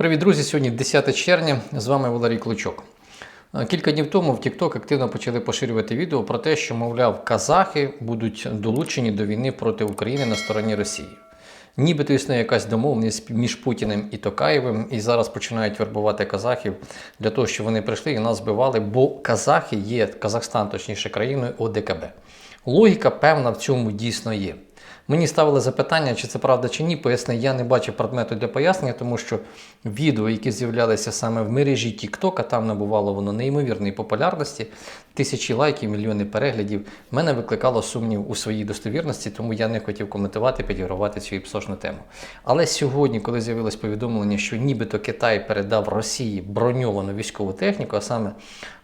Привіт, друзі! Сьогодні 10 червня. З вами Валерій Клочок. Е, Кілька днів тому в TikTok активно почали поширювати відео про те, що, мовляв, казахи будуть долучені до війни проти України на стороні Росії. Нібито існує якась домовленість між Путіним і Токаєвим, і зараз починають вербувати казахів для того, щоб вони прийшли і нас збивали, бо казахи є Казахстан, точніше країною ОДКБ. Логіка певна в цьому дійсно є. Мені ставили запитання, чи це правда чи ні. Поясни, я не бачив предмету для пояснення, тому що відео, які з'являлися саме в мережі TikTok, а там набувало воно неймовірної популярності, тисячі лайків, мільйони переглядів, мене викликало сумнів у своїй достовірності, тому я не хотів коментувати, підігравати цю іпсошну тему. Але сьогодні, коли з'явилось повідомлення, що нібито Китай передав Росії броньовану військову техніку, а саме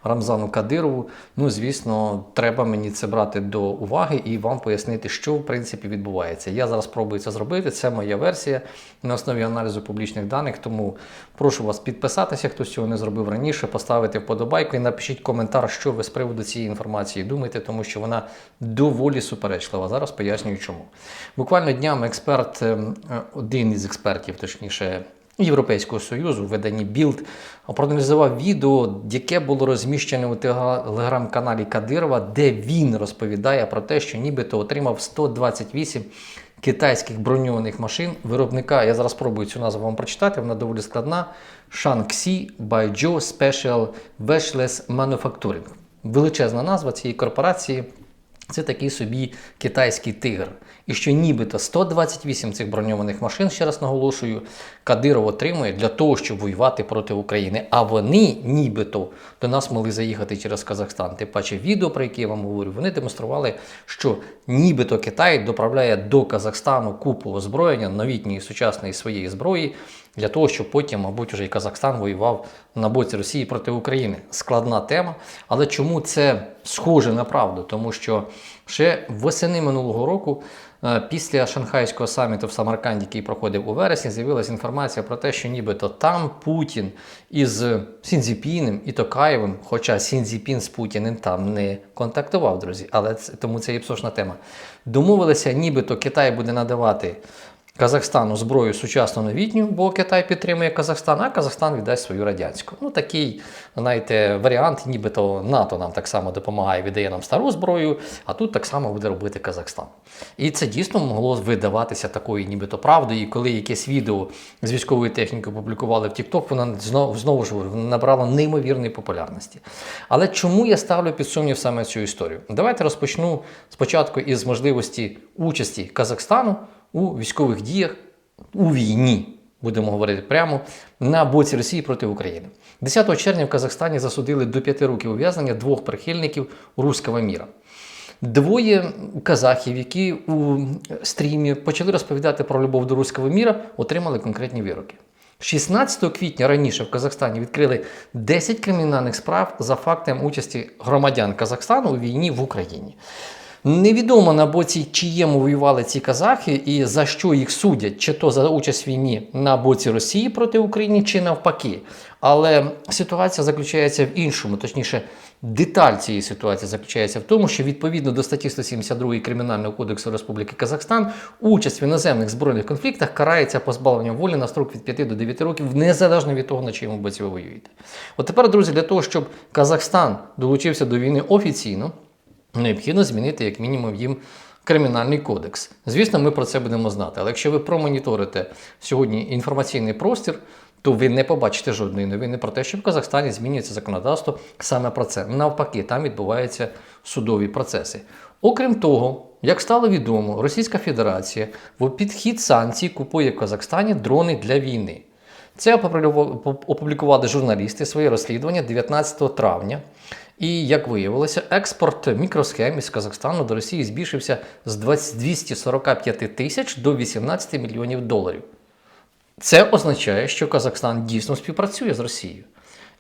Рамзану Кадирову, ну звісно, треба мені це брати до уваги і вам пояснити, що в принципі відбувається. Я зараз спробую це зробити. Це моя версія на основі аналізу публічних даних. Тому прошу вас підписатися, хто цього не зробив раніше, поставити вподобайку і напишіть коментар, що ви з приводу цієї інформації думаєте, тому що вона доволі суперечлива. Зараз пояснюю, чому. Буквально днями експерт, ем, е, один із експертів, точніше. Європейського союзу в виданні Білд проаналізував відео, яке було розміщене у телеграм-каналі Кадирова, де він розповідає про те, що нібито отримав 128 китайських броньованих машин виробника. Я зараз спробую цю назву вам прочитати, вона доволі складна. Shaanxi Baijiu Special Washless Manufacturing. Величезна назва цієї корпорації. Це такий собі китайський тигр. І що нібито 128 цих броньованих машин, ще раз наголошую, Кадиров отримує для того, щоб воювати проти України. А вони нібито до нас могли заїхати через Казахстан. Тим паче відео, про яке я вам говорю, вони демонстрували, що нібито Китай доправляє до Казахстану купу озброєння, новітньої сучасної своєї зброї. Для того, щоб потім, мабуть, вже і Казахстан воював на боці Росії проти України. Складна тема. Але чому це схоже на правду? Тому що ще восени минулого року, е, після Шанхайського саміту в Самарканді, який проходив у вересні, з'явилася інформація про те, що нібито там Путін із Сінзіпіним і Токаєвим, хоча Сінзіпін з Путіним там не контактував, друзі, але це, тому це є псошна тема. Домовилися, нібито Китай буде надавати. Казахстану зброю сучасну новітню, бо Китай підтримує Казахстан, а Казахстан віддасть свою радянську. Ну такий, знаєте, варіант, нібито НАТО нам так само допомагає, віддає нам стару зброю, а тут так само буде робити Казахстан. І це дійсно могло видаватися такою, нібито правдою. І коли якесь відео з військової техніки опублікували в TikTok, вона знову, знову ж набрала неймовірної популярності. Але чому я ставлю під сумнів саме цю історію? Давайте розпочну спочатку із можливості участі Казахстану у військових діях у війні, будемо говорити прямо, на боці Росії проти України. 10 червня в Казахстані засудили до 5 років ув'язнення двох прихильників руського міра. Двоє казахів, які у стрімі почали розповідати про любов до руського міра, отримали конкретні вироки. 16 квітня раніше в Казахстані відкрили 10 кримінальних справ за фактом участі громадян Казахстану у війні в Україні. Невідомо на боці чиєму воювали ці казахи і за що їх судять, чи то за участь в війні на боці Росії проти України, чи навпаки. Але ситуація заключається в іншому, точніше, деталь цієї ситуації заключається в тому, що відповідно до статті 172 Кримінального кодексу Республіки Казахстан участь в іноземних збройних конфліктах карається позбавленням волі на строк від 5 до 9 років, незалежно від того, на чиєму боці ви воюєте. От тепер, друзі, для того, щоб Казахстан долучився до війни офіційно необхідно змінити як мінімум їм кримінальний кодекс. Звісно, ми про це будемо знати. Але якщо ви промоніторите сьогодні інформаційний простір, то ви не побачите жодної новини про те, що в Казахстані змінюється законодавство саме про це. Навпаки, там відбуваються судові процеси. Окрім того, як стало відомо, Російська Федерація в підхід санкцій купує в Казахстані дрони для війни. Це опублікували журналісти своє розслідування 19 травня. І як виявилося, експорт мікросхем із Казахстану до Росії збільшився з 245 тисяч до 18 мільйонів доларів. Це означає, що Казахстан дійсно співпрацює з Росією.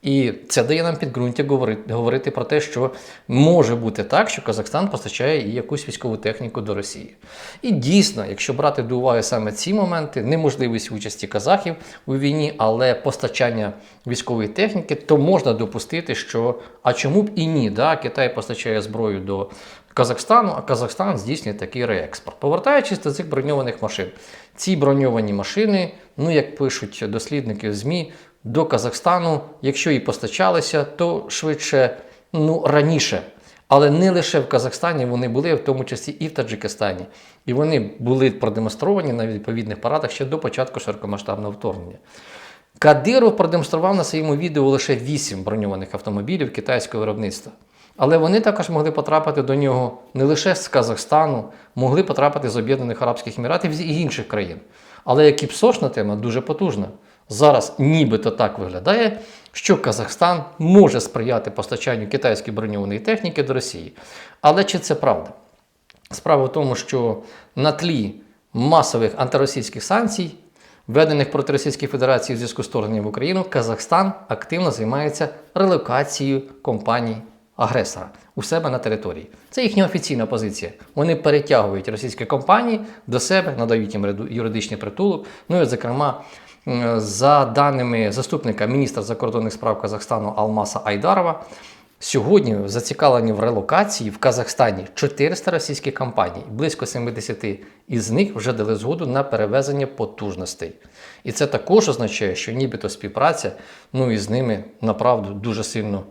І це дає нам підґрунтя говорити, говорити про те, що може бути так, що Казахстан постачає і якусь військову техніку до Росії. І дійсно, якщо брати до уваги саме ці моменти, неможливість участі казахів у війні, але постачання військової техніки, то можна допустити, що а чому б і ні, да, Китай постачає зброю до Казахстану, а Казахстан здійснює такий реекспорт. Повертаючись до цих броньованих машин, ці броньовані машини, ну як пишуть дослідники в ЗМІ, до Казахстану, якщо і постачалися, то швидше ну, раніше. Але не лише в Казахстані вони були, в тому числі і в Таджикистані. І вони були продемонстровані на відповідних парадах ще до початку широкомасштабного вторгнення. Кадиров продемонстрував на своєму відео лише 8 броньованих автомобілів китайського виробництва. Але вони також могли потрапити до нього не лише з Казахстану, могли потрапити з Об'єднаних Арабських Еміратів і інших країн. Але як і псошна тема дуже потужна. Зараз нібито так виглядає, що Казахстан може сприяти постачанню китайської броньованої техніки до Росії. Але чи це правда? Справа в тому, що на тлі масових антиросійських санкцій, введених проти Російської Федерації в зв'язку з вторгненням в Україну, Казахстан активно займається релокацією компаній агресора у себе на території. Це їхня офіційна позиція. Вони перетягують російські компанії до себе, надають їм юридичний притулок. Ну і, зокрема, за даними заступника міністра закордонних справ Казахстану Алмаса Айдарова, Сьогодні зацікавлені в релокації в Казахстані 400 російських компаній. Близько 70 із них вже дали згоду на перевезення потужностей. І це також означає, що нібито співпраця ну, із ними направду дуже сильно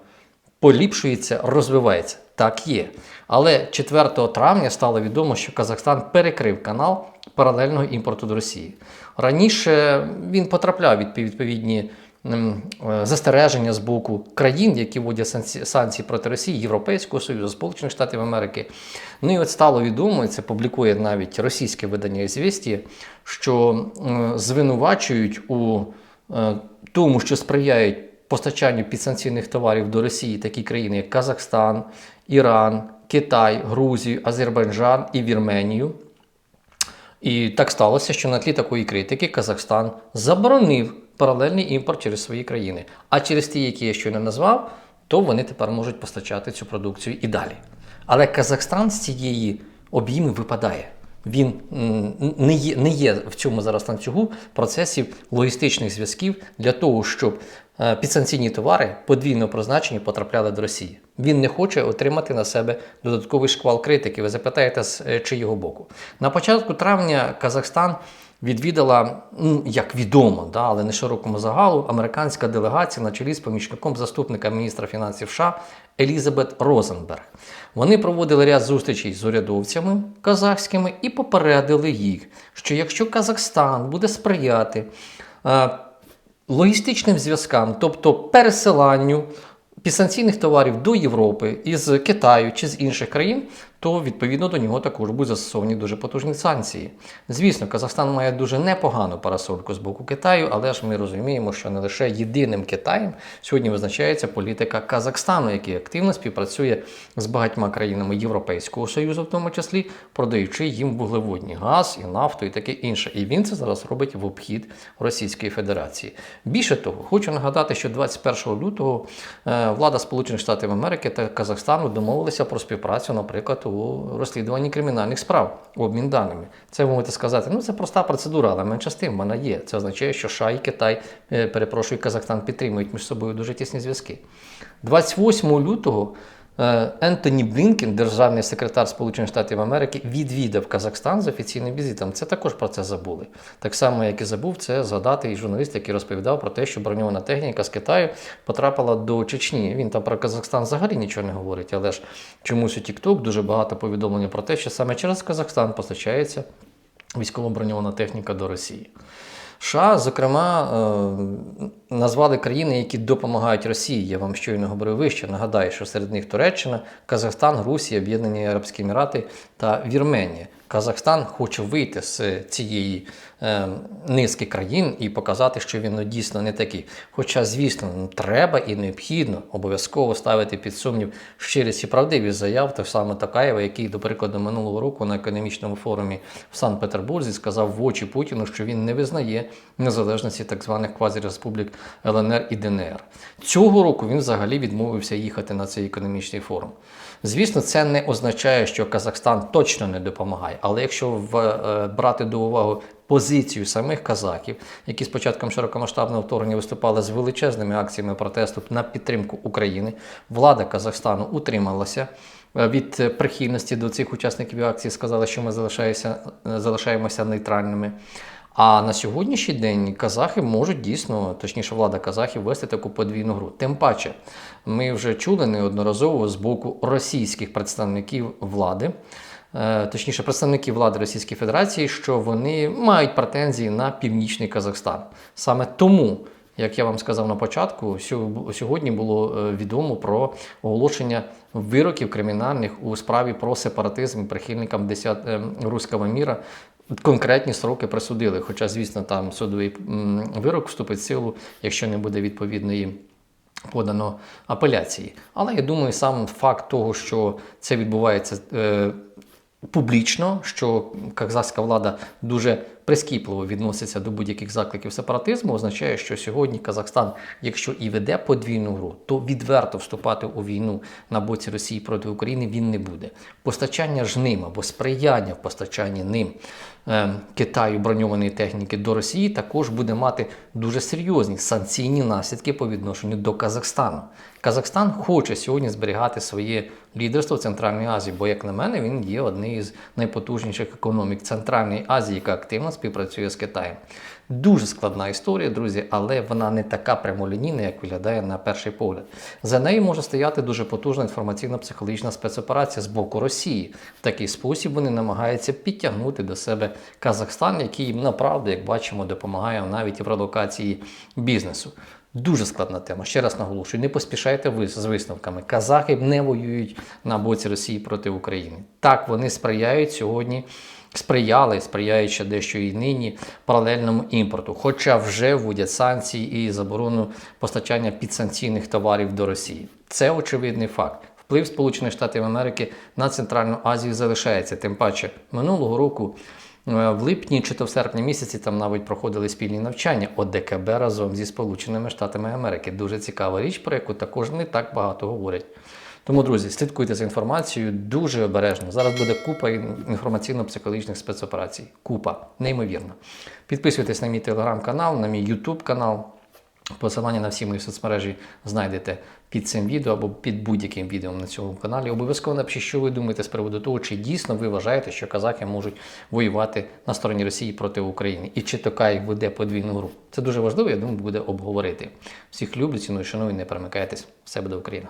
поліпшується, розвивається. Так є. Але 4 травня стало відомо, що Казахстан перекрив канал паралельного імпорту до Росії. Раніше він потрапляв від відповідні е, застереження з боку країн, які вводять санкції проти Росії, Європейського Союзу, Сполучених Штатів Америки. Ну і от стало відомо, і це публікує навіть російське видання «Ізвістія», що звинувачують у е, тому, що сприяють постачанню підсанкційних товарів до Росії такі країни, як Казахстан, Іран, Китай, Грузію, Азербайджан і Вірменію. І так сталося, що на тлі такої критики Казахстан заборонив паралельний імпорт через свої країни. А через ті, які я щойно назвав, то вони тепер можуть постачати цю продукцію і далі. Але Казахстан з цієї обійми випадає. Він не є, не є в цьому зараз ланцюгу процесів логістичних зв'язків для того, щоб е, підсанкційні товари подвійного призначення потрапляли до Росії. Він не хоче отримати на себе додатковий шквал критики. Ви запитаєте, з е, чиєго боку. На початку травня Казахстан відвідала, ну, як відомо, да, але не широкому загалу, американська делегація на чолі з помічником заступника міністра фінансів США Елізабет Розенберг. Вони проводили ряд зустрічей з урядовцями казахськими і попередили їх, що якщо Казахстан буде сприяти е, логістичним зв'язкам, тобто пересиланню підсанкційних товарів до Європи із Китаю чи з інших країн, то відповідно до нього також будуть застосовані дуже потужні санкції. Звісно, Казахстан має дуже непогану парасольку з боку Китаю, але ж ми розуміємо, що не лише єдиним Китаєм сьогодні визначається політика Казахстану, який активно співпрацює з багатьма країнами Європейського Союзу, в тому числі продаючи їм вуглеводні газ і нафту і таке інше. І він це зараз робить в обхід Російської Федерації. Більше того, хочу нагадати, що 21 лютого е, влада Сполучених Штатів Америки та Казахстану домовилися про співпрацю, наприклад, у розслідуванні кримінальних справ, обмін даними. Це ви можете сказати, ну це проста процедура, але менше з тим вона є. Це означає, що США і Китай, е, перепрошую, Казахстан підтримують між собою дуже тісні зв'язки. 28 лютого Ентоні Блінкен, державний секретар Сполучених Штатів Америки, відвідав Казахстан з офіційним візитом. Це також про це забули. Так само, як і забув це згадати і журналіст, який розповідав про те, що броньована техніка з Китаю потрапила до Чечні. Він там про Казахстан взагалі нічого не говорить, але ж чомусь у TikTok дуже багато повідомлень про те, що саме через Казахстан постачається військово-броньована техніка до Росії. США, зокрема, е, назвали країни, які допомагають Росії. Я вам щойно говорив вище. Нагадаю, що серед них Туреччина, Казахстан, Русія, Об'єднані Арабські Емірати та Вірменія. Казахстан хоче вийти з цієї е, низки країн і показати, що він ну, дійсно не такий. Хоча, звісно, ну, треба і необхідно обов'язково ставити під сумнів щирість і правдивість заяв того саме Такаєва, який, до прикладу, минулого року на економічному форумі в Санкт-Петербурзі сказав в очі Путіну, що він не визнає незалежності так званих квазіреспублік ЛНР і ДНР. Цього року він взагалі відмовився їхати на цей економічний форум. Звісно, це не означає, що Казахстан точно не допомагає. Допомагає. Але якщо в, е, брати до уваги позицію самих казахів, які з початком широкомасштабного вторгнення виступали з величезними акціями протесту на підтримку України, влада Казахстану утрималася. е, Від прихильності до цих учасників акції сказали, що ми залишаємося, е, залишаємося нейтральними. А на сьогоднішній день казахи можуть дійсно, точніше, влада казахів вести таку подвійну гру. Тим паче, ми вже чули неодноразово з боку російських представників влади, точніше, представників влади Російської Федерації, що вони мають претензії на північний Казахстан. Саме тому. Як я вам сказав на початку, сьогодні було е, відомо про оголошення вироків кримінальних у справі про сепаратизм прихильникам 10 е, руського міра. Конкретні сроки присудили. Хоча, звісно, там судовий вирок вступить в силу, якщо не буде відповідної подано апеляції. Але я думаю, сам факт того, що це відбувається е, публічно, що казахська влада дуже прискіпливо відноситься до будь-яких закликів сепаратизму, означає, що сьогодні Казахстан, якщо і веде подвійну гру, то відверто вступати у війну на боці Росії проти України він не буде. Постачання ж ним або сприяння в постачанні ним е, Китаю броньованої техніки до Росії також буде мати дуже серйозні санкційні наслідки по відношенню до Казахстану. Казахстан хоче сьогодні зберігати своє лідерство в Центральній Азії, бо, як на мене, він є однією з найпотужніших економік Центральної Азії, яка активно співпрацює з Китаєм. Дуже складна історія, друзі, але вона не така прямолінійна, як виглядає на перший погляд. За нею може стояти дуже потужна інформаційно-психологічна спецоперація з боку Росії. В такий спосіб вони намагаються підтягнути до себе Казахстан, який їм направду, як бачимо, допомагає навіть в релокації бізнесу. Дуже складна тема. Ще раз наголошую, не поспішайте ви з висновками. Казахи не воюють на боці Росії проти України. Так, вони сприяють сьогодні, сприяли, сприяють ще дещо і нині паралельному імпорту, хоча вже вводять санкції і заборону постачання підсанкційних товарів до Росії. Це очевидний факт. Вплив Сполучених Штатів Америки на Центральну Азію залишається. Тим паче минулого року. Е, В липні чи то в серпні місяці там навіть проходили спільні навчання ОДКБ разом зі Сполученими Штатами Америки. Дуже цікава річ, про яку також не так багато говорять. Тому, друзі, слідкуйте за інформацією дуже обережно. Зараз буде купа інформаційно-психологічних спецоперацій. Купа, неймовірно. Підписуйтесь на мій телеграм-канал, на мій ютуб канал. Посилання на всі мої соцмережі знайдете під цим відео або під будь-яким відео на цьому каналі. Обов'язково напишіть, що ви думаєте з приводу того, чи дійсно ви вважаєте, що казахи можуть воювати на стороні Росії проти України, і чи Токаєв веде подвійну гру. Це дуже важливо, я думаю, буде обговорити. Всіх люблю, ціную, шаную, не перемикайтесь. Все буде Україна.